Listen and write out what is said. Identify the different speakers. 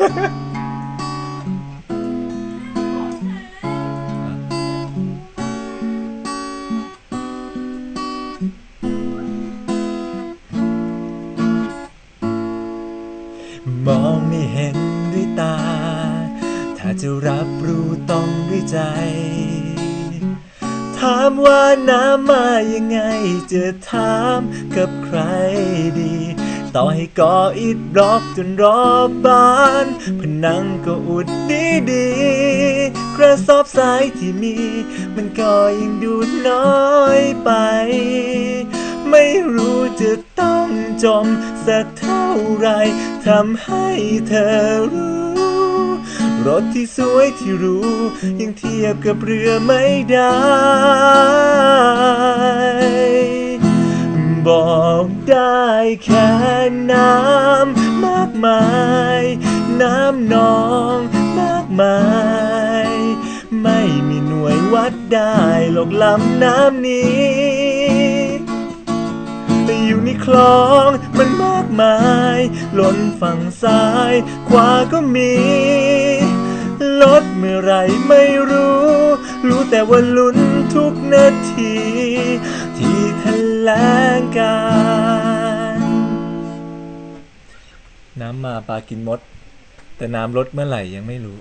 Speaker 1: มองไม่เห็นด้วยตา ถ้าจะรับรู้ต้องด้วยใจ ถามว่าน้ำมายังไง จะถามกับใครดี ต่อให้ก่ออิฐบล็อกจนรอบบ้าน ผนังก็อุดดีดีกระสอบทรายที่มี มันก็ยังดูน้อยไป ไม่รู้จะต้องจมสักเท่าไรทำให้เธอรู้รถที่สวยที่รู้ ยังเทียบกับเรือไม่ได้ บอกได้แค่น้ำมากมาย น้ำนองมากมาย ไม่มีหน่วยวัดได้หรอกลำน้ำนี้อยู่ในคลองมันมากมายล้นฝั่งซ้ายขวาก็มีลดเมื่อไรไม่รู้ รู้แต่ว่าลุ้นทุกนาที ที่แถล น้ำมาปลากินมด แต่น้ำลดเมื่อไหร่ยังไม่รู้